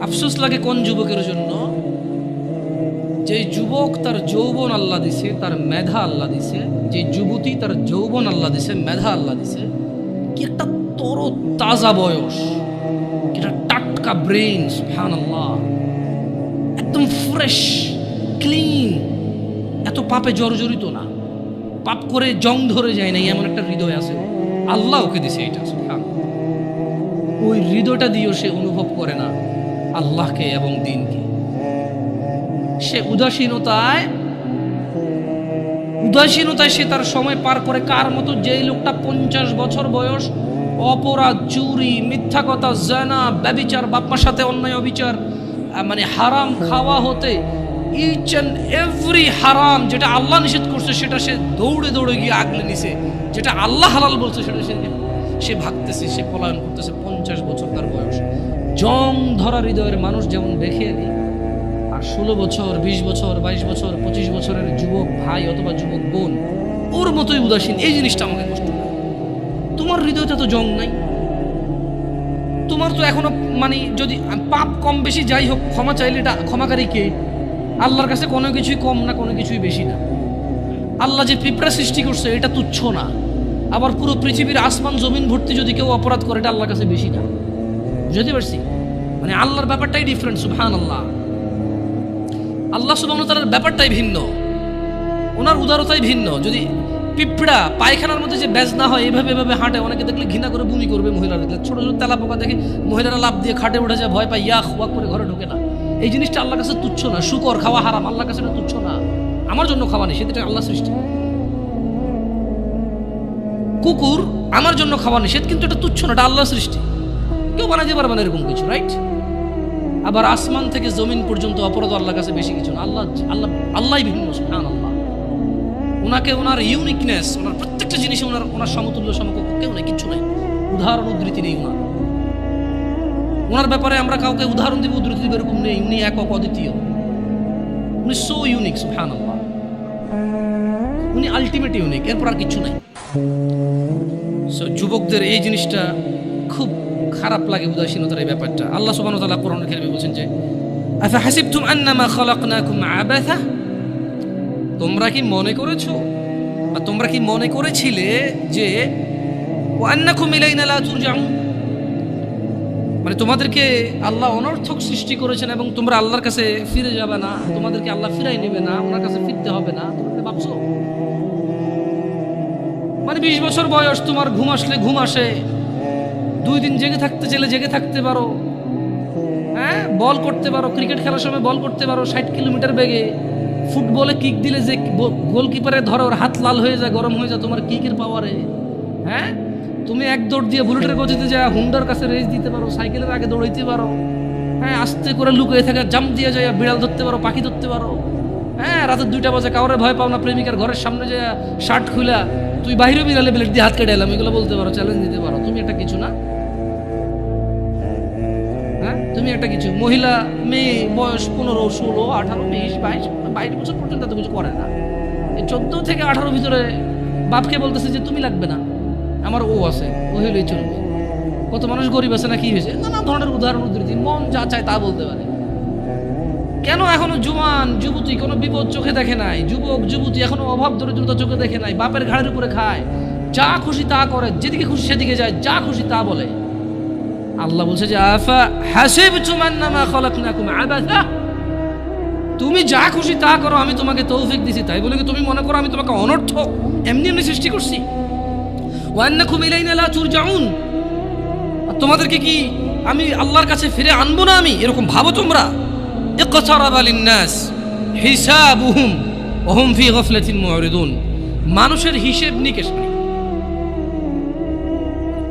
আফসোস লাগে কোন যুবকের জন্য? যে যুবক তার যৌবন আল্লাহ দিছে, তার মেধা আল্লাহ দিছে যে যুবতী তার যৌবন আল্লাহ দিছে, মেধা আল্লাহ দিছে, কি একটা তর তাজা বয়স একটা টাটকা ব্রেন সুবহান আল্লাহ একদম ফ্রেশ ক্লিন এত পাপে জর্জরিত না। পাপ করে জং ধরে যায় না এমন একটা হৃদয় আছে। আল্লাহ ওকে দিছে এটা ওই হৃদয়টা দিয়েও সে অনুভব করে না আল্লাহকে এবং দিনকে। সে উদাসীনতায় উদাসীনতায় সে তার সময় পার করে কার মতো যেই লোকটা পঞ্চাশ বছর বয়স, অপরাধ, চুরি, মিথ্যা কথা, জানা, ব্যবিচার, বাপ্পার সাথে অন্যায়, অবিচার মানে হারাম খাওয়া হতে ইচ অ্যান্ড এভরি হারাম যেটা আল্লাহ নিষেধ করছে সেটা সে দৌড়ে দৌড়ে গিয়ে আগলে নিছে। যেটা আল্লাহ হালাল বলছে সেটা সে সে ভাগতেছে, সে পলায়ন করতেছে পঞ্চাশ বছর তার বয়স। জং ধরা হৃদয়ের মানুষ যেমন দেখে আনি আর ষোলো বছর, বিশ বছর, বাইশ বছর, পঁচিশ বছরের যুবক ভাই অথবা যুবক বোন, ওর মতোই উদাসীন। এই জিনিসটা আমাকে কষ্ট তোমার হৃদয়তে তো জং নাই। তোমার তো এখনও মানে যদি পাপ কম বেশি যাই হোক, ক্ষমা চাইলে এটা ক্ষমাকারী কে? আল্লাহর কাছে কোনো কিছুই কম না, কোনো কিছুই বেশি না। আল্লাহ যে পিঁপড়া সৃষ্টি করছে, এটা তুচ্ছ না। আবার পুরো পৃথিবীর আসমান জমিন ভর্তি যদি কেউ অপরাধ করে, এটা আল্লাহর কাছে বেশি না। বুঝতে পারছি? মানে আল্লাহর ব্যাপারটাই ডিফারেন্ট সুবহান আল্লাহ আল্লাহ সুবহান তাআলার ব্যাপারটাই ভিন্ন। ওনার উদারতাই ভিন্ন। যদি পিঁপড়া পায়খানার মধ্যে যে ব্যাজ না হয়, এভাবে এভাবে হাঁটে, অনেকে দেখলে ঘৃণা করে বমি করবে মহিলারা দেখলে। ছোট ছোট তেলা পোকা দেখে মহিলারা লাভ দিয়ে খাটে উঠে যায়, ভয় পায় ইয়াক ওয়াক করে ঘরে ঢোকে না। এই জিনিসটা আল্লাহর কাছে তুচ্ছ না। শুকর, খাওয়া হারাম, আল্লাহর কাছে তুচ্ছ না। আমার জন্য খাওয়া নেই, সেটা আল্লাহ সৃষ্টি। কুকুর আমার জন্য খাওয়া নিষেধ, কিন্তু এটা তুচ্ছ না, এটা আল্লাহ সৃষ্টি। কেউ বানাইতে পারবে না এরকম কিছু রাইট আবার আসমান থেকে জমিন পর্যন্ত অপরাধ আল্লাহর কাছে বেশি কিছু না। আল্লাহ আল্লাহ আল্লাহ ভিন্ন সুবহান আল্লাহ ওনাকে ওনার ইউনিকনেস ওনার প্রত্যেকটা জিনিসে ওনার ওনার সমতুল্য, সমকক্ষ কেউ নেই, কিচ্ছু নেই। উদাহরণ উদ্ধৃতি নেই ওনার ওনার ব্যাপারে আমরা কাউকে উদাহরণ দিব, উদ্ধৃতি দিব এরকম নেই। উনি একক অদ্বিতীয়। উনি সো ইউনিক সুবহান আল্লাহ উনি আলটিমেট ইউনিক এরপর আর কিছু নাই। সো যুবকদের এই জিনিসটা খুব খারাপ লাগে উদাসীনতার এই ব্যাপারটা। আল্লাহ ওয়া তাআলা কোরআনের কারিমে বলছেন যে, আফা হাসিবতুম আন্নামা খালাকনাকুম আবাথা তোমরা কি মনে করেছ বা তোমরা কি মনে করেছিলে যে, ওয়া আন্নাকুম ইলাইনা লা তুরজাউন? মানে তোমাদেরকে আল্লাহ অনর্থক সৃষ্টি করেছেন এবং তোমরা আল্লাহর কাছে ফিরে যাবে না, তোমাদেরকে আল্লাহ ফিরাই নেবে না, ওনার কাছে ফিরতে হবে না। তোমরা বিশ বছর বয়স, তোমার ঘুম আসলে ঘুম আসে। দুই দিন জেগে থাকতে চাইলে জেগে থাকতে পারো। হ্যাঁ বল করতে পারো, ক্রিকেট খেলার সময় বল করতে পারো, ষাট কিলোমিটার বেগে। ফুটবলে কিক দিলে যে গোলকিপারে ধরো ওর হাত লাল হয়ে যায়, গরম হয়ে যায়, তোমার কিকের পাওয়ারে হ্যাঁ তুমি এক দৌড় দিয়ে বুলেটের গতিতে যা হুন্ডার কাছে রেস দিতে পারো, সাইকেলের আগে দৌড়াইতে পারো। হ্যাঁ আস্তে করে লুকিয়ে থাকে জাম দিয়ে যায় বিড়াল ধরতে পারো, পাখি ধরতে পারো। হ্যাঁ রাতের দুইটা বাজে, কাউরে ভয় পাও না, প্রেমিকার ঘরের সামনে যে শার্ট খুলা তুই বাইরে বিড়ালে বিলেট দিয়ে হাত কেটে এলাম, এগুলো বলতে পারো চ্যালেঞ্জ দিতে পারো। তুমি একটা কিছু না? হ্যাঁ? তুমি একটা কিছু। মহিলা, মেয়ে, বয়স পনেরো, ষোলো, আঠারো, বিশ, বাইশ বাইশ বছর পর্যন্ত এত কিছু করে না। এই চোদ্দ থেকে আঠারো ভিতরে বাপকে বলতেছে যে, তুমি লাগবে না। আমার ও আছে, ও হইলেই চলবে। কত মানুষ গরিব আছে না কি হয়েছে? নানা ধরনের উদাহরণ উদ্ধৃতি, মন যা চায় তা বলতে পারে। কেন এখনও জুয়ান যুবতী কোনো বিপদ চোখে দেখে নাই? যুবক, যুবতী এখনও অভাব, দরিদ্রতা চোখে দেখে নাই। বাপের ঘাড়ের উপরে খায়। যা খুশি তা করে, যেদিকে খুশি সেদিকে যায়, যা খুশি তা বলে। আল্লাহ বলছে যে, আফা হাসিবতুম আন্নামা খালাকনাকুম আবাথা তুমি যা খুশি তা করো, আমি তোমাকে তৌফিক দিছি। তাই বলে কি তুমি মনে করো আমি তোমাকে অনর্থক এমনি এমনি সৃষ্টি করছি। তোমাদেরকে কি আমি আল্লাহর কাছে ফিরে আনব না আমি? এরকম ভাবো তোমরা। ইকতারাবা লিন্নাস হিসাবুহুম ওহুম ফি গফলাতিন মুরিদুন। মানুষের হিসেব নিকেশ নেই।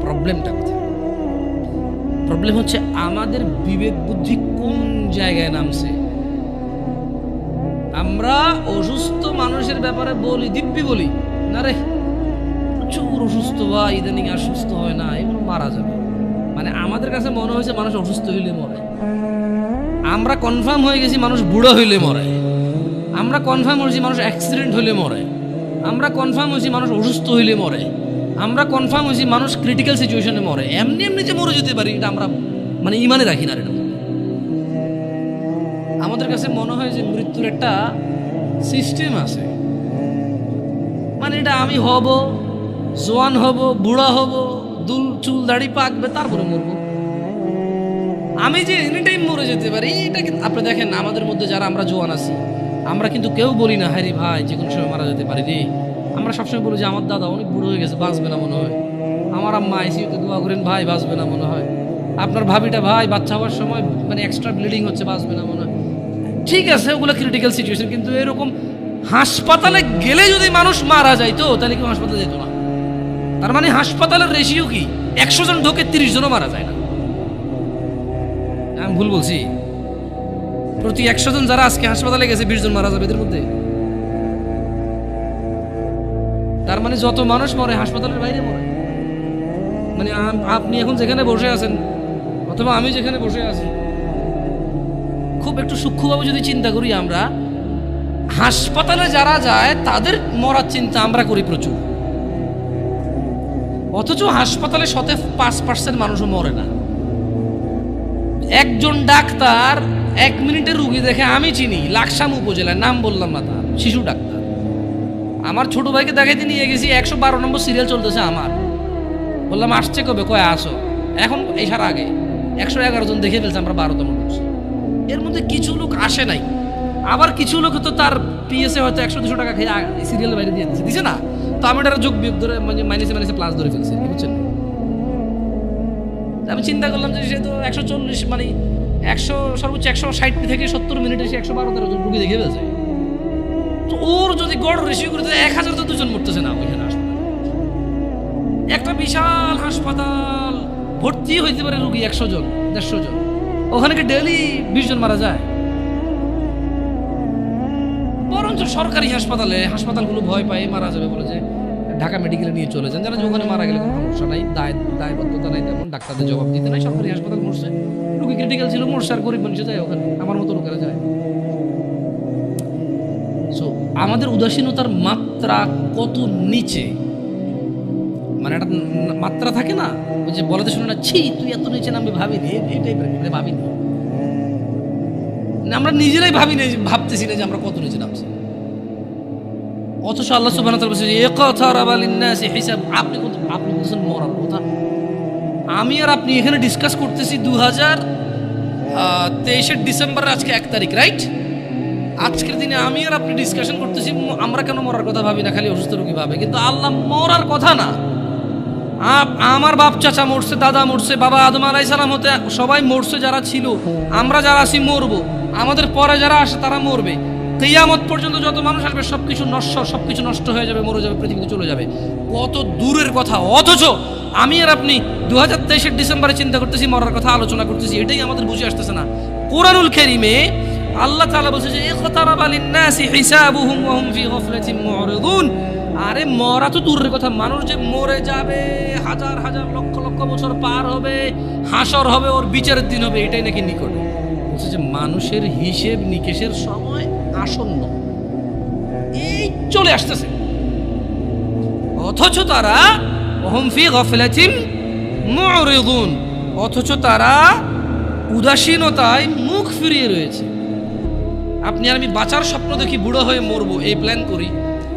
প্রবলেমটা কোথায়? প্রবলেম হচ্ছে আমাদের বিবেক বুদ্ধি কোন জায়গায় নামছে? আমরা অসুস্থ মানুষের ব্যাপারে বলি, দিব্যি বলি, না রে? প্রচুর অসুস্থ, বা ইদানিং আর সুস্থ হয় না, এগুলো মারা যাবে। মানে আমাদের কাছে মনে হয়েছে মানুষ অসুস্থ হইলে মরে। আমরা কনফার্ম হয়ে গেছি মানুষ বুড়ো হইলে মরে। আমরা কনফার্ম হয়েছি মানুষ অ্যাক্সিডেন্ট হইলে মরে। আমরা কনফার্ম হয়েছি মানুষ অসুস্থ হইলে মরে। আমরা কনফার্ম হয়েছি মানুষ ক্রিটিক্যাল সিচুয়েশনে মরে। এমনি এমনি যে মরে যেতে পারি, এটা আমরা মানে ইমানে রাখি না এটা আমাদের কাছে মনে হয় যে মৃত্যুর একটা সিস্টেম আছে। মানে এটা আমি হব, জোয়ান হব, বুড়া হব, দুল চুল দাড়ি পাকবে, তারপরে মরবো। আমি যে এনি টাইম মরে যেতে পারি, এটা আপনি দেখেন, আমাদের মধ্যে যারা আমরা জোয়ান আছি, আমরা কিন্তু কেউ বলি না হ্যারি ভাই, যে কোনো সময় মারা যেতে পারি রে। আমরা সবসময় বলি যে, আমার দাদা অনেক বুড়ো হয়ে গেছে, বাঁচবে না মনে হয়। আমার আম্মা আইসিউতে দোয়া করেন, ভাই, বাঁচবে না মনে হয়। আপনার ভাবিটা, ভাই, বাচ্চা হওয়ার সময় মানে এক্সট্রা ব্লিডিং হচ্ছে, বাঁচবে না মনে হয়। ঠিক আছে, ওগুলো ক্রিটিক্যাল সিচুয়েশন কিন্তু এরকম হাসপাতালে গেলে যদি মানুষ মারা যাইতো, তাহলে কেউ হাসপাতালে যেত না। তার মানে হাসপাতালের রেশিও কি? একশো জন ঢোকে তিরিশ জনও মারা যায় না। আমি ভুল বলছি? প্রতি একশো জন যারা আজকে হাসপাতালে গেছে, বিশ জন মারা যাবে এদের মধ্যে। তার মানে যত মানুষ মরে, হাসপাতালের বাইরে মরে। মানে আপনি এখন যেখানে বসে আছেন, অথবা আমি যেখানে বসে আছি, খুব একটু সূক্ষ্মভাবে যদি চিন্তা করি আমরা, হাসপাতালে যারা যায়, তাদের মরার চিন্তা আমরা করি প্রচুর। অথচ হাসপাতালে শতে পাঁচ পার্সেন্ট মানুষও মরে না। একজন ডাক্তার এক মিনিটের রুগী দেখে আমি চিনি, লাকসাম উপজেলায় নাম বললাম না তার, শিশু ডাক্তার। আমার ছোট ভাইকে দেখাইতে নিয়ে গেছি, একশো বারো নম্বর সিরিয়াল চলতেছে আমার। বললাম, আসছে কবে? কয়, আসো। এখন এসার আগে। একশো এগারো জন দেখে ফেলছে আমরা বারোতম ঢুকছি এর মধ্যে কিছু লোক আসে নাই। আবার কিছু লোক তো তার পিএসএ হয়তো একশো দুশো টাকা খেয়ে সিরিয়াল বাইরে দিয়ে দিচ্ছে দিছে না? তো আমি এটা যোগ বিয়োগ ধরে মানে মাইনাসে মাইনাসে প্লাস ধরে ফেলছি বুঝছেন? আমি চিন্তা করলাম যে সে তো একশো চল্লিশ মানে একশো, সর্বোচ্চ একশো ষাট থেকে সত্তর মিনিটে সে একশো বারো তেরো জন রুগী দেখে ফেলছে। তো ওর যদি গড় রেশিও করে এক হাজার তো দুজন মরতেছে না ওইখানে হাসপাতালে। একটা বিশাল হাসপাতাল, ভর্তি হইতে পারে রুগী একশো জন, দেড়শো জন। ওখানে কি ডেলি বিশ জন মারা যায়? বরঞ্চ সরকারি হাসপাতালে হাসপাতালগুলো ভয় পায়, মারা যাবে বলে যে ঢাকা মেডিকেলে নিয়ে চলে যান। যারা ওখানে মারা গেলে কোনো সমস্যা নাই, দায় দায়বদ্ধতা নাই তেমন, ডাক্তারদের জবাব দিতে নাই, সরকারি হাসপাতাল মরছে। রুগী ক্রিটিক্যাল ছিল, মরছে আর গরিব মানুষ যায় ওখানে, আমার মতো লোকেরা যায়। সো আমাদের উদাসীনতার মাত্রা কত নিচে? মানে একটা মাত্রা থাকে না, ওই যে বলাতে শুনে না, ছি, তুই এত নিচে নামবি ভাবিনি এই- টাইপের মানে ভাবিনি। আমরা নিজেরাই ভাবি না ভাবতেছি না যে আমরা কত নিচে নামছি। অথচ আল্লাহ তাআলা বলছে লিন-নাসি হিসাব। আপনি আপনি বলছেন মরার কথা। আমি আর আপনি এখানে ডিসকাস করতেছি দু হাজার তেইশের ডিসেম্বরের আজকে এক তারিখ রাইট আজকের দিনে আমি আর আপনি ডিসকাশন করতেছি আমরা কেন মরার কথা ভাবি না, খালি অসুস্থ রোগী ভাবে। কিন্তু আল্লাহ মরার কথা না। আমার বাপ চাচা মরছে, দাদা মরছে, বাবা আদম আলাই সালাম হতে সবাই মরছে, যারা ছিল, আমরা যারা আছি মরবো। আমাদের পরে যারা আসে তারা মরবে। কেয়ামত পর্যন্ত যত মানুষ আসবে সব সবকিছু নষ্ট সবকিছু নষ্ট হয়ে যাবে, মরে যাবে, পৃথিবীতে চলে যাবে। কত দূরের কথা, অথচ আমি আর আপনি দু হাজার তেইশের ডিসেম্বরে চিন্তা করতেছি, মরার কথা আলোচনা করতেছি, এটাই আমাদের বুঝে আসতেছে না। কোরআনুল খেরিমে আল্লাহ তালা বলছে যে আরে, মরা তো দূরের কথা, মানুষ যে মরে যাবে, হাজার হাজার, লক্ষ লক্ষ বছর পার হবে, হাসর হবে, ওর বিচারের দিন হবে, এটাই নাকি নিকট। বলছে যে, মানুষের হিসেব নিকেশের সময় আসন্ন। এই চলে আসতেছে। অথচ তারা অহমফি মুরিদুন। অথচ তারা উদাসীনতায় মুখ ফিরিয়ে রয়েছে। আপনি আর আমি বাঁচার স্বপ্ন দেখি বুড়ো হয়ে মরবো, এই প্ল্যান করি।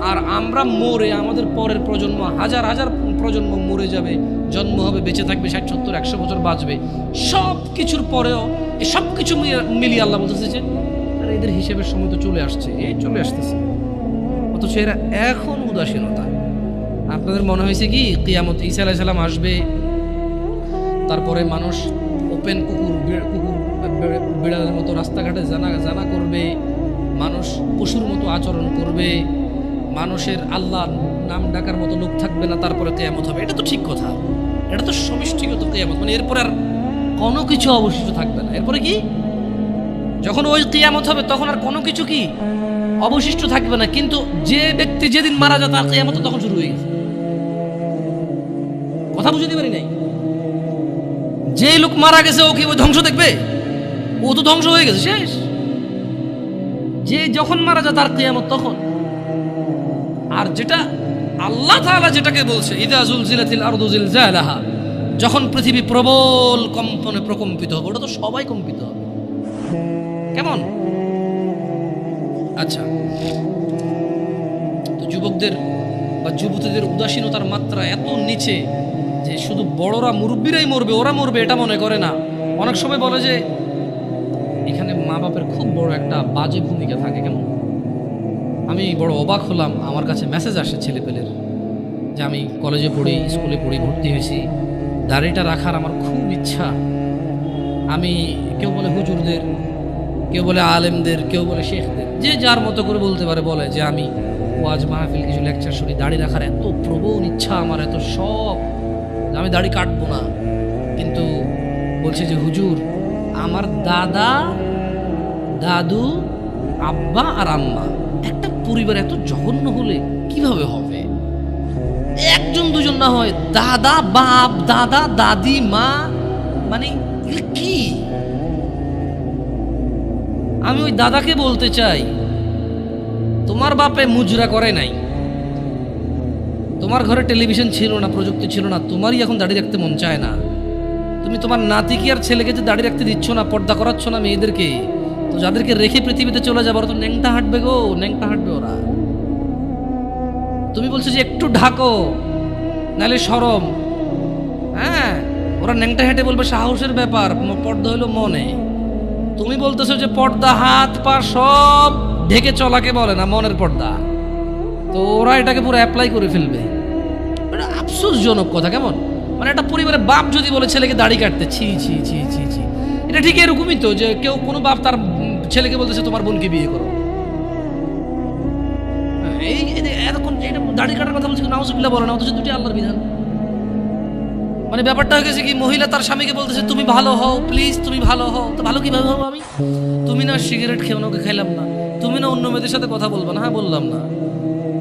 আর আমরা মরে, আমাদের পরের প্রজন্ম, হাজার হাজার প্রজন্ম মরে যাবে, জন্ম হবে, বেঁচে থাকবে, ষাট, সত্তর, একশো বছর বাঁচবে। সব কিছুর পরেও সব কিছু মিলিয়ে- আল্লাহ বলতেছে আর এদের হিসেবের সময় তো চলে আসছে। এই চলে আসতেছে। অথচ এরা এখন উদাসীনতা। আপনাদের মনে হয়েছে কি, কিয়ামত ঈসা আলাইসাল্লাম আসবে, তারপরে মানুষ ওপেন কুকুর কুকুর বিড়ালের মতো রাস্তাঘাটে জানা জানা করবে, মানুষ পশুর মতো আচরণ করবে, মানুষের আল্লাহ নাম ডাকার মতো লোক থাকবে না, তারপরে কেয়ামত হবে। এটা তো ঠিক কথা। এটা তো সমষ্টিগত কেয়ামত। মানে এরপরে আর কোনো কিছু অবশিষ্ট থাকবে না। এরপরে কি? যখন ওই কেয়ামত হবে, তখন আর কোনো কিছু কি অবশিষ্ট থাকবে না। কিন্তু যে ব্যক্তি যেদিন মারা যায়, তার কেয়ামত তখন শুরু হয়ে গেছে। কথা বুঝতে পারি নাই? যে লোক মারা গেছে, ও কি ওই ধ্বংস দেখবে? ও তো ধ্বংস হয়ে গেছে, শেষ। যে যখন মারা যায়, তার কেয়ামত তখন। আর যেটা আল্লাহ তাআলা যেটাকে বলছে, ইদা জুলজিলাতিল আরদু জিলজালাহা যখন পৃথিবী প্রবল কম্পনে প্রকম্পিত হবে, ওটা তো সবাই কম্পিত হবে। কেমন? আচ্ছা। তো যুবকদের বা যুবতীদের উদাসীনতার মাত্রা এত নিচে যে শুধু বড়রা মুরব্বীরাই মরবে, ওরা মরবে এটা মনে করে না। অনেক সময় বলে যে এখানে মা বাপের খুব বড় একটা বাজে ভূমিকা থাকে, কেমন? আমি বড় অবাক হলাম, আমার কাছে মেসেজ আসে ছেলেপেলের যে আমি কলেজে পড়ি স্কুলে পড়ি, ভর্তি হয়েছি। দাড়িটা রাখার আমার খুব ইচ্ছা। আমি কেউ বলে হুজুরদের, কেউ বলে আলেমদের, কেউ বলে শেখদের। যে যার মতো করে বলতে পারে, বলে যে আমি ওয়াজ মাহফিল কিছু লেকচার শুনি, দাড়ি রাখার এত প্রবল ইচ্ছা আমার, এত শখ আমি দাড়ি কাটবো না। কিন্তু বলছে যে, হুজুর, আমার দাদা, দাদু, আব্বা আর আম্মা, একটা পরিবার এত জঘন্য হলে কীভাবে হবে? একজন দুজন না হয়, দাদা, বাপ, দাদা, দাদি, মা মানে কি? আমি ওই দাদাকে বলতে চাই। তোমার বাপে মুজরা করে নাই। তোমার ঘরে টেলিভিশন ছিল না, প্রযুক্তি ছিল না, তোমারই এখন দাড়ি রাখতে মন চায় না। তুমি তোমার নাতিকে আর ছেলেকে যে দাড়ি রাখতে দিচ্ছ না, পর্দা করাচ্ছ না মেয়েদেরকে, তো যাদেরকে রেখে পৃথিবীতে চলে যাব তো ন্যাংটা হাঁটবে গো, ন্যাংটা হাঁটবে ওরা। তুমি বলছো যে একটু ঢাকো, নাহলে সরম। হ্যাঁ ওরা ন্যাংটা হেঁটে বলবে সাহসের ব্যাপার পর্দা হলো মনে। তুমি বলতেছো যে পর্দা, হাত, পা সব ঢেকে চলাকে বলে না, মনের পর্দা। তো ওরা এটাকে পুরো অ্যাপ্লাই করে ফেলবে। এটা আফসোসজনক কথা, কেমন? মানে একটা পরিবারের বাপ যদি বলে ছেলেকে দাড়ি কাটতে, ছি ছি ছি ছি ছি। এটা ঠিক এরকমই তো, যে কেউ কোনো বাপ তার ছেলেকে বলতেছে, তোমার বোনকে বিয়ে করো। এই এতক্ষণ দাড়ি কাটার কথা বলছে নাউজুবিল্লাহ বলে না, অথচ দুটি আল্লাহর বিধান। মানে ব্যাপারটা হয়ে গেছে কি, মহিলা তার স্বামীকে বলতেছে, তুমি ভালো হও প্লিজ তুমি ভালো হও। তো ভালো কীভাবে হব আমি? তুমি না সিগারেট খেয়ে ওনাকে খাইলাম না। তুমি না অন্য মেয়েদের সাথে কথা বলব না? হ্যাঁ বললাম না।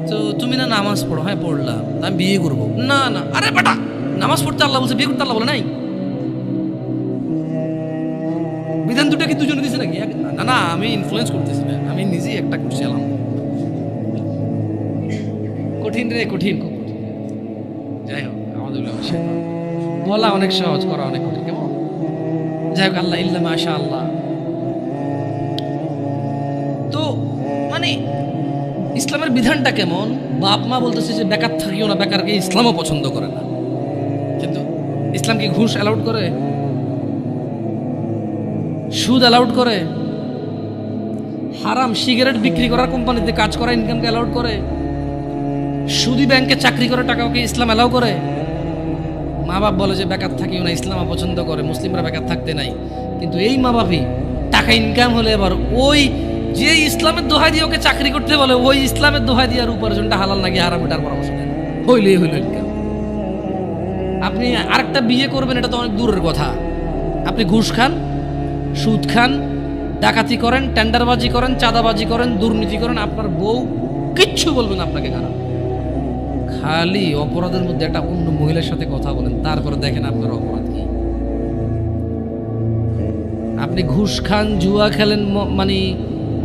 তো তুমি না নামাজ পড়ো? হ্যাঁ পড়লাম। আমি বিয়ে করব? না না। আরে বেটা, নামাজ পড়তে আল্লাহ বলছে, বিয়ে করতে আল্লাহ বলে নাই? বিধান দুটা কি দুজনে দিছে নাকি? না না, আমি ইনফ্লুয়েন্স করতেছি, ভাই। আমি নিজেই একটা করছি আলাম কঠিন রে, কঠিন। যাই হোক আমাদের বলা অনেক সহজ, করা অনেক কঠিন। কেমন? যাই হোক, আল্লাহ, ইল্লা মাশা আল্লাহ তো মানে ইসলামের বিধানটা কেমন? বাপ মা বলতেছে যে, বেকার থাকিও না, বেকারকে ইসলামও পছন্দ করে না। কিন্তু ইসলাম কি ঘুষ অ্যালাউড করে? সুদ অ্যালাউড করে? হারাম সিগারেট বিক্রি করার কোম্পানিতে কাজ করা ইনকামকে অ্যালাউড করে? সুদি ব্যাংকে চাকরি করে টাকা ওকে ইসলাম অ্যালাউ করে? মা বাপ বলে যে, বেকার থাকিও না, ইসলাম পছন্দ করে, মুসলিমরা বেকার থাকতে নাই। কিন্তু এই মা বাপই টাকা ইনকাম হলে এবার ওই যে ইসলামের দোহাই দিয়ে ওকে চাকরি করতে বলে, ওই ইসলামের দোহাই দিয়ে আর উপার্জনটা হালাল নাকি হারাম এটার পরামর্শ দেন হইলেই হইল ইনকাম আপনি আরেকটা বিয়ে করবেন, এটা তো অনেক দূরের কথা। আপনি ঘুষ খান, সুদ খান, ডাকাতি করেন, টেন্ডারবাজি করেন, চাঁদাবাজি করেন, দুর্নীতি করেন, আপনার বউ কিচ্ছু বলবেন আপনাকে খারাপ। খালি অপরাধের মধ্যে একটা অন্য মহিলার সাথে কথা বলেন, তারপরে দেখেন আপনার অপরাধ কি। আপনি ঘুষ খান, জুয়া খেলেন মানে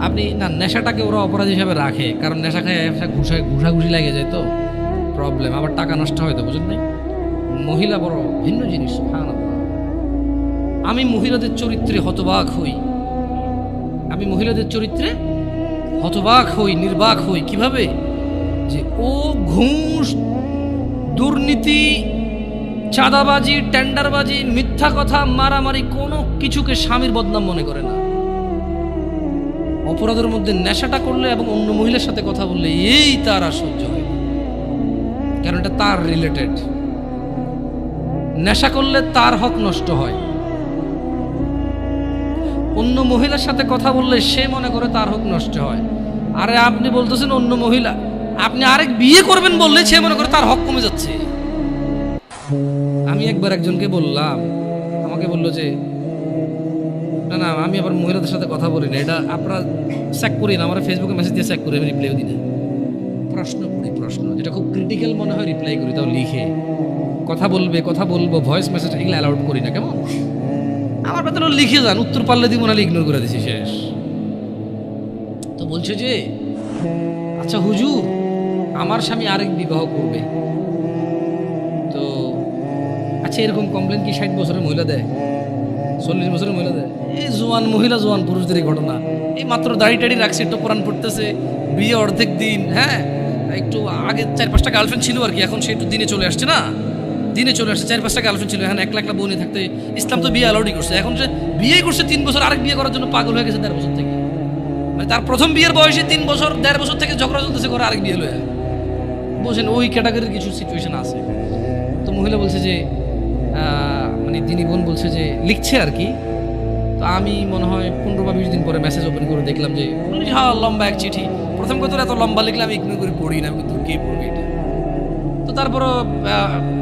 আপনি না, নেশাটাকে ওরা অপরাধ হিসাবে রাখে, কারণ নেশা খায় ঘুষায় ঘুষাঘুষি লাগে যায় তো প্রবলেম আবার টাকা নষ্ট হয় তো, বুঝেন নাই? মহিলা বড় ভিন্ন জিনিস। আমি মহিলাদের চরিত্রে হতবাক হই। আমি মহিলাদের চরিত্রে হতবাক হই, নির্বাক হই, কীভাবে? যে ও ঘুষ, দুর্নীতি, চাঁদাবাজি, টেন্ডারবাজি, মিথ্যা কথা, মারামারি, কোনো কিছুকে স্বামীর বদনাম মনে করে না। অপরাধের মধ্যে নেশাটা করলে এবং অন্য মহিলার সাথে কথা বললে এই তার সহ্য হয়। কারণ এটা তার রিলেটেড নেশা করলে তার হক নষ্ট হয়। অন্য মহিলার সাথে কথা বললে সে মনে করে তার হক নষ্ট হয়। আরে আপনি বলতেছেন অন্য মহিলা আপনি আরেক বিয়ে করবেন বললে সে মনে করে তার হক কমে যাচ্ছে। আমি একবার একজনকে বললাম, আমাকে বলল যে, না না, আমি আবার মহিলাদের সাথে কথা বলি না, এটা আপনারা চেক করি না আমার ফেসবুকে মেসেজ দিয়ে চেক করি আমি রিপ্লাইও দিই না। প্রশ্ন করি, প্রশ্ন, যেটা খুব ক্রিটিক্যাল মনে হয় রিপ্লাই করি, তাও লিখে। কথা বলবে, কথা বলব ভয়েস মেসেজ এগুলো অ্যালাউড করি না, কেমন? আমার বেতন লিখে যান, উত্তর পারলে দিব, নাহলে ইগনোর করে দিছি, শেষ। তো বলছে যে আচ্ছা হুজুর আমার স্বামী আরেক বিবাহ করবে। তো আচ্ছা এরকম কমপ্লেন কি ষাট বছরের মহিলা দেয়? চল্লিশ বছরের মহিলা দেয়? এই জোয়ান মহিলা, জোয়ান পুরুষদের ঘটনা। এই মাত্র দাড়ি টাড়ি রাখছে, একটু কোরআন পড়তেছে, বিয়ে অর্ধেক দিন হ্যাঁ? একটু আগে চার পাঁচটা গার্লফ্রেন্ড ছিল আর কি, এখন সে একটু দিনে চলে আসছে না? দিনে চলে আসছে, চার পাঁচটা গার্লফ্রেন্ড ছিল, এখন একলা একলা বউনি থাকতে, ইসলাম তো বিয়ে অ্যালাউডই করছে। এখন সে বিয়ে করছে তিন বছর, আরেক বিয়ে করার জন্য পাগল হয়ে গেছে দেড় বছর থেকে। মানে তার প্রথম বিয়ের বয়সে তিন বছর, দেড় বছর থেকে ঝগড়া চলতেছে করে আরেক বিয়ে লয়ে। বোঝেন ওই ক্যাটাগরির কিছু সিচুয়েশন আছে। তো মহিলা বলছে যে মানে দিনী বোন বলছে যে, লিখছে আর কি। তো আমি মনে হয় পনেরো বা বিশ দিন পরে মেসেজ ওপেন করে দেখলাম যে হ্যাঁ লম্বা এক চিঠি। প্রথম কথা, এত লম্বা লিখলে আমি করে পড়ি না কিন্তু কে পড়বে এটা? তো তারপরও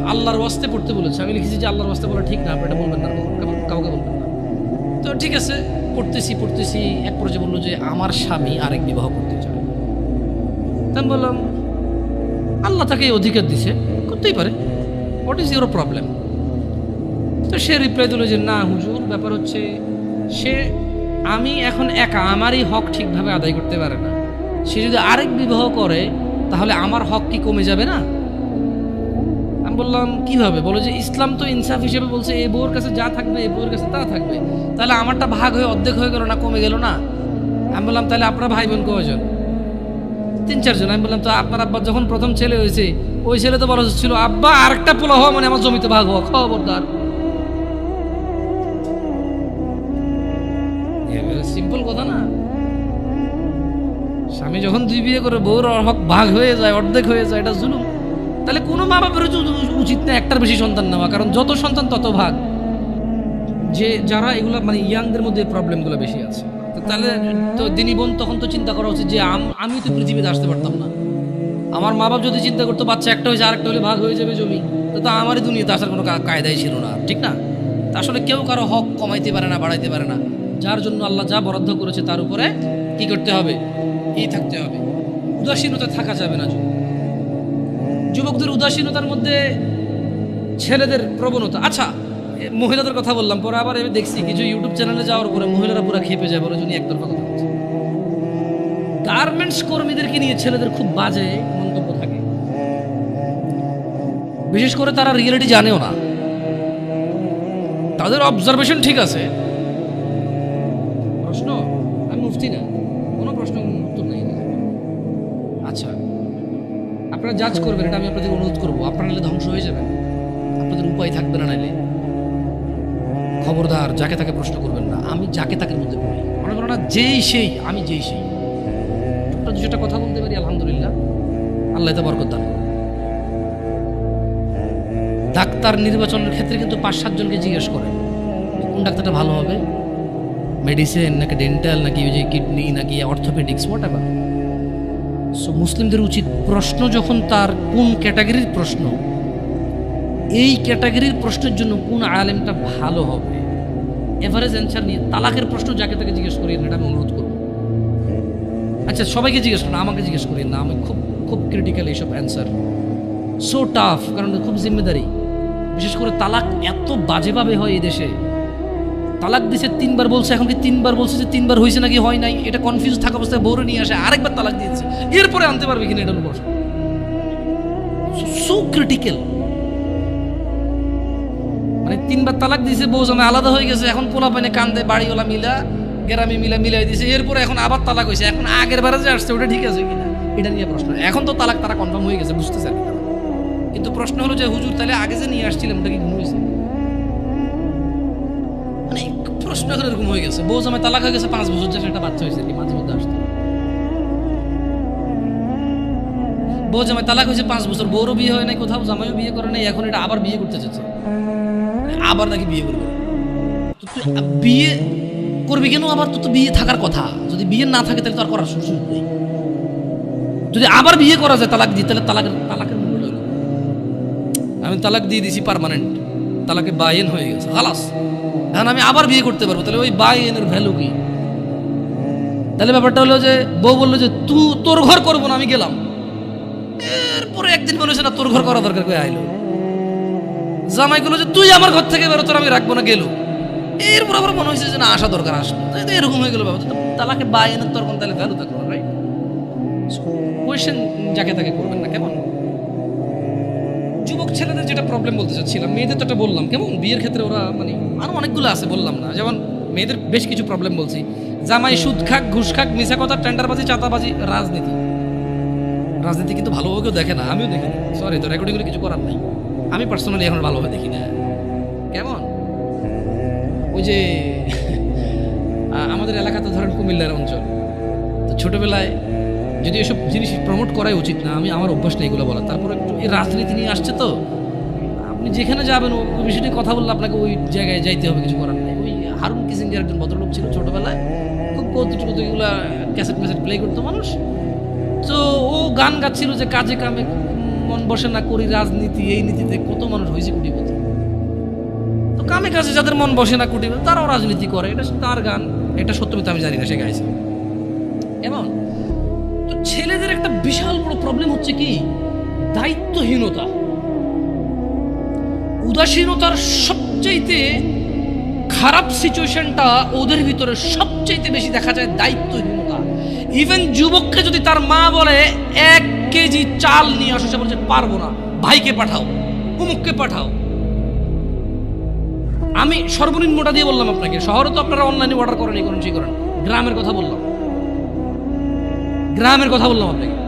আল্লাহর ওয়াস্তে পড়তে বলেছে। আমি লিখেছি যে, আল্লাহর ওয়াস্তে বলা ঠিক না, আপনি এটা বলবেন না, কাউকে- বলবেন না। তো ঠিক আছে, পড়তেছি পড়তেছি। এক পর্যায়ে বলল যে, আমার স্বামী আরেক বিবাহ করতে চায়। তা বললাম আল্লাহ তাকে এই অধিকার দিছে। করতেই পারে। হোয়াট ইজ ইউর প্রবলেম তো সে রিপ্লাই দিল যে, না, হুজুর, ব্যাপার হচ্ছে সে, আমি এখন একা, আমারই হক ঠিকভাবে আদায় করতে পারে না। সে যদি আরেক বিবাহ করে, তাহলে আমার হক কি কমে যাবে না? আমি বললাম, কীভাবে? বলো যে, ইসলাম তো ইনসাফ হিসেবে বলছে এই বউর কাছে যা থাকবে এই বউর কাছে তা থাকবে। তাহলে আমারটা ভাগ হয়ে, অর্ধেক হয়ে গেল না, কমে গেল না? আমি বললাম, তাহলে আপনার ভাই বোন কয়জন? তিন চারজন আমি বললাম, তো আপনার আব্বা যখন প্রথম ছেলে হয়েছে, ওই ছেলে তো বড় ছিল। আব্বা, আরেকটা পোলা হওয়া মানে আমার জমিতে ভাগ হওয়া। খবরদার। সিম্পল কথা না। স্বামী যখন দুই বিয়ে করে, বউর হক ভাগ হয়ে যায়, অর্ধেক হয়ে যায়, এটা জুলুম। তাহলে কোনো মা বাপের উচিত- না একটার বেশি সন্তান নেওয়া, কারণ যত সন্তান তত ভাগ। যে, যারা এগুলো মানে ইয়াংদের মধ্যে প্রবলেমগুলো বেশি আছে। তাহলে তো দিনী বোন তখন তো চিন্তা করা উচিত যে আম- তো পৃথিবীতে আসতে পারতাম না। আমার মা বাপ যদি চিন্তা করতো, বাচ্চা একটা হয়েছে, আরেকটা হলে ভাগ হয়ে যাবে জমি, তো আমারই দুনিয়াতে আসার কোনো কায়দাই ছিল না, ঠিক না? তা আসলে কেউ কারও হক কমাইতে পারে না, বাড়াইতে পারে না। যার জন্য আল্লাহ যা বরাদ্দ করেছে তার উপরে কি করতে হবে? এই থাকতে হবে। উদাসীনতা থাকা যাবে না যুবকদের উদাসীনতার মধ্যে ছেলেদের প্রবণতা। আচ্ছা মহিলাদের কথা বললাম, পরে আবার আমি দেখছি কিছু ইউটিউব চ্যানেলে যাওয়ার পরে মহিলারা পুরো খেপে যায় বলে জন্য একতরফা কথা বলছে। গার্মেন্টস কর্মীদেরকে নিয়ে ছেলেদের খুব বাজে মন্তব্য থাকে। বিশেষ করে তারা রিয়েলিটি জানেও না। তাদের অবজারভেশন ঠিক আছে। প্রশ্ন? আমি মুফতি না। কোনো প্রশ্ন উত্তর নেই আচ্ছা আপনারা জাজ করবেন, এটা আমি আপনাদের অনুরোধ করব। আপনারা ধ্বংস হয়ে যাবেন। আপনাদের উপায় থাকবে না নাইলে খবরদার, যাকে তাকে প্রশ্ন করবেন না। আমি যাকে তাকে মধ্যে পড়ি। মনে করো না, যেই সেই, আমি যেই সেই। ছোট্ট দুশোটা কথা বলতে পারি, আলহামদুলিল্লাহ। আল্লাহ তো বরকত ডাক্তার নির্বাচনের ক্ষেত্রে কিন্তু পাঁচ সাতজনকে জিজ্ঞেস করে কোন ডাক্তারটা ভালো হবে? মেডিসিন নাকি ডেন্টাল নাকি ওই যে কিডনি নাকি অর্থোপেডিক্স হোয়াট এভার সো মুসলিমদের উচিত প্রশ্ন যখন তার কোন ক্যাটাগরির প্রশ্ন এই ক্যাটাগরির প্রশ্নের জন্য কোন আলেমটা ভালো হবে? এভারেজ অ্যান্সার নিয়ে তালাকের প্রশ্ন যাকে তাকে জিজ্ঞেস করি এটা আমি অনুরোধ করব। আচ্ছা সবাইকে জিজ্ঞেস করুন, আমাকে জিজ্ঞেস করি না আমি খুব খুব ক্রিটিক্যাল এইসব অ্যান্সার সো টাফ কারণ খুব জিম্মেদারি। বিশেষ করে তালাক এত বাজেভাবে হয় এই দেশে। তালাক দিছে, তিনবার বলছে, এখন কি তিনবার বলছে যে তিনবার হয়েছে নাকি হয় নাই? এটা কনফিউজ থাকা অবস্থায় বউরে নিয়ে আসে, আরেকবার তালাক দিয়েছে। এরপরে আনতে পারবে কিনা এটা প্রশ্ন সো ক্রিটিক্যাল তিনবার তালাক দিয়েছে, বউ জামাই আলাদা হয়ে গেছে। এখন পোলা পানে কান্দে, বাড়িওয়ালা মিলা, গেরামি মিলা, মিলাই দিয়েছে। এরপরে এখন আবার তালাক হয়েছে। এখন আগের বারে যে আসছে, ওটা ঠিক আছে কিনা এটা নিয়ে প্রশ্ন। এখন তো তালাক তারা কনফার্ম হয়ে গেছে, বুঝতেছে আর কিন্তু প্রশ্ন হলো যে, হুজুর, তাহলে আগে যে নিয়ে আসছিলাম, ওটা কি ঘুম হয়েছে? মানে প্রশ্ন এখন এরকম হয়ে গেছে। বউ জামাই তালাক হয়ে গেছে, পাঁচ বছর যে একটা বাচ্চা হয়েছে কি, মাঝে মধ্যে আসতো বউ জামাই তালাক হয়েছে পাঁচ বছর, বউরও বিয়ে হয় নাই, কোথাও জামাইও বিয়ে করে নাই, এখন এটা আবার বিয়ে করতে চাচ্ছে। আবার নাকি বিয়ে করবে? বিয়ে করবি কেন আবার? তো বিয়ে থাকার কথা। যদি বিয়ে না থাকে, তাহলে তো আর করার সুযোগ নেই। যদি আবার বিয়ে করা যায়, তালাক দিই তাহলে তালাকের তালাকের আমি তালাক দিয়ে দিছি পার্মানেন্ট তালাকে বাইন হয়ে গেছে, খালাস। এখন আমি আবার বিয়ে করতে পারব, তাহলে ওই বাইনের ভ্যালু কি? তাহলে ব্যাপারটা হলো যে, বউ বলল যে, তু, তোর ঘর করব না, আমি গেলাম। এরপরে একদিন মনে হচ্ছে না, তোর ঘর করা দরকার করে আইলো? জামাই গুলো যে তুই আমার ঘর থেকে বেরো তোর আমি রাখব না, গেল। এরপর আবার মনে হয়েছে যে না আসা দরকার আসলো। এরকম হয়ে গেল তো তালাকে বাইনের তোর কোন তাহলে ভ্যালু থাকল রাইট যাকে তাকে করবেন না, কেমন? যুবক ছেলেদের যেটা প্রবলেম বলতে চাচ্ছিলাম, মেয়েদের তো একটা বললাম, কেমন? বিয়ের ক্ষেত্রে ওরা মানে আরও অনেকগুলো আছে, বললাম না। যেমন মেয়েদের বেশ কিছু প্রবলেম বলছি। জামাই সুদ খাক, ঘুষ খাক মিশা কথা, টেন্ডারবাজি চাতাবাজি রাজনীতি। রাজনীতি কিন্তু ভালোভাবে কেউ দেখে না, আমিও দেখি সরি তো রেকর্ডিং করে কিছু করার নাই। আমি পার্সোনালি এখন ভালোভাবে দেখি না। কেমন? ওই যে আমাদের এলাকা তো ধরেন কুমিল্লার অঞ্চল। তো ছোটবেলায় যদি এসব জিনিস প্রমোট করাই উচিত না, আমি আমার অভ্যাস নেই এগুলো বলা তারপর একটু এই রাজনীতি নিয়ে আসছে তো, আপনি যেখানে যাবেন ওই বিষয়টি কথা বললে আপনাকে ওই জায়গায় যাইতে হবে, কিছু করার নেই। ওই হারুন কিসিঞ্জার একজন ভদ্রলোক ছিল ছোটোবেলায়, খুব কৌতুক কৌতুকগুলো ক্যাসেট ম্যাসেট প্লে করতো মানুষ। তো ও গান গাচ্ছিল যে কাজে কামে মন বসে না করি রাজনীতি, এই নীতিতে কত মানুষ হয়েছে কোটিপতি? তো কামে কাজে যাদের মন বসে না কোটিপতি, তারাও রাজনীতি করে। এটা তার গান, এটা সত্য আমি জানি না, সে গাইছে। কেমন তো ছেলেদের একটা বিশাল বড় প্রবলেম হচ্ছে কি? দায়িত্বহীনতা। উদাসীনতার সবচাইতে খারাপ সিচুয়েশনটা ওদের ভিতরে সবচাইতে বেশি দেখা যায় দায়িত্বহীনতা। ইভেন যুবককে যদি তার মা বলে, এক কেজি চাল নিয়ে আসো, সে বলছে, পারব না। ভাইকে পাঠাও কুমুককে পাঠাও। আমি সর্বনিম্নটা দিয়ে বললাম আপনাকে, শহরে তো আপনারা অনলাইনে অর্ডার করেন, এই করেন, সেই করেন। গ্রামের কথা বললাম। গ্রামের কথা বললাম আপনাকে।